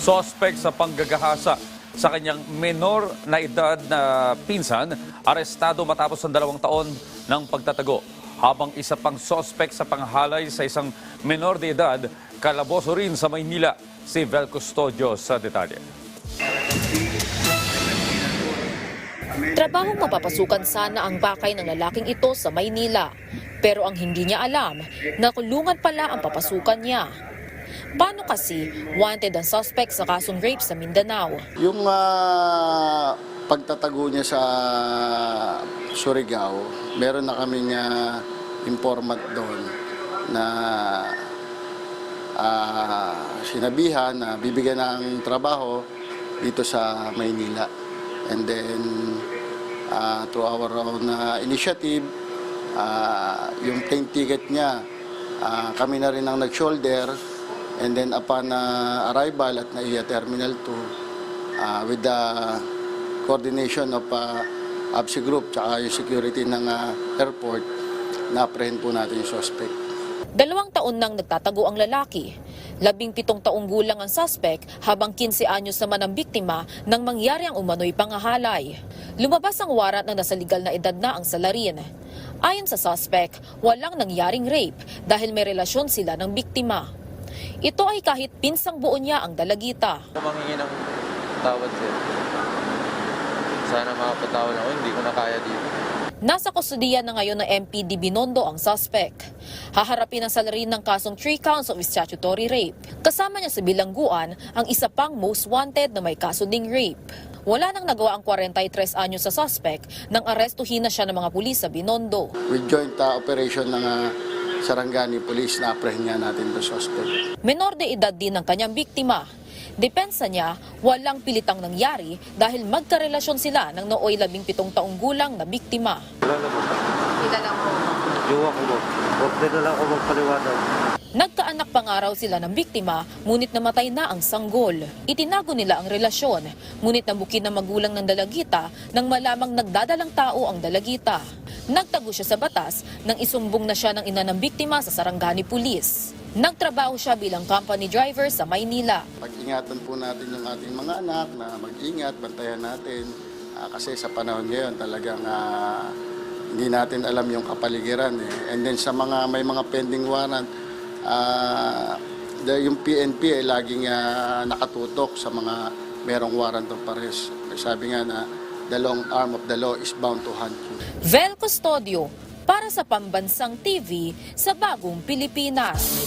Sospek sa panggagahasa sa kanyang menor na edad na pinsan, arestado matapos ang dalawang taon ng pagtatago. Habang isa pang sospek sa panghalay sa isang menor de edad, kalaboso rin sa Maynila, si Vel Custodio sa detalye. Trabahong mapapasukan sana ang bakay ng lalaking ito sa Maynila. Pero ang hindi niya alam, nakulungan pala ang papasukan niya. Paano kasi wanted ang suspect sa kasong rape sa Mindanao? Yung ah, pagtatago niya sa Surigao, meron na kami niya informant doon na ah, sinabihan na bibigyan ng trabaho dito sa Maynila. And then, ah, through our own ah, initiative, ah, yung plane ticket niya, ah, kami na rin ang nag-shoulder. And then upon ah, arrival at NAIA Terminal 2, ah, with the coordination of uh, ABSI Group tsaka yung security ng ah, airport, na-apprehend po natin yung suspect. Dalawang taon nang nagtatago ang lalaki. Labing pitong taong gulang ang suspect habang 15 anyos naman ang biktima nang mangyari ang umano'y pangahalay. Lumabas ang warat na nasa legal na edad na ang salarin. Ayon sa suspect, walang nangyaring rape dahil may relasyon sila ng biktima. Ito ay kahit pinsang buo niya ang dalagita. Ako manghingi ng tawad sir. Sana makapatawad ako, hindi ko na kaya dito. Nasa kustudiya na ngayon ng MPD Binondo ang suspect. Haharapin ang salarin ng kasong 3 counts of statutory rape. Kasama niya sa bilangguan ang isa pang most wanted na may kaso ding rape. Wala nang nagawa ang 43 anyo sa suspect nang arestuhin na siya ng mga pulis sa Binondo. With joint ah, operation ng ah, Sarangani Police, na-apprehend nga natin the suspect. Menor de edad din ang kanyang biktima. Depensa niya, walang pilitang nangyari dahil magkarelasyon sila ng nooy 17 taong gulang na biktima. Wala naman. Iwan ko mo. Na lang ako. Nagkaanak pa nga raw sila ng biktima, ngunit namatay na ang sanggol. Itinago nila ang relasyon, ngunit nabukin ng magulang ng dalagita nang malamang nagdadalang tao ang dalagita. Nagtago siya sa batas nang isumbong na siya ng ina ng biktima sa Sarangani Police. Nagtrabaho siya bilang company driver sa Maynila. Pag-ingatan po natin yung ating mga anak na mag-ingat, bantayan natin. Ah, kasi sa panahon ngayon talagang ah, hindi natin alam yung kapaligiran. Eh. And then sa mga may mga pending warrant, the- yung PNP ay laging ah, nakatutok sa mga merong warrant of arrest. Sabi nga na the long arm of the law is bound to hunt you. Vel Custodio para sa Pambansang TV sa Bagong Pilipinas.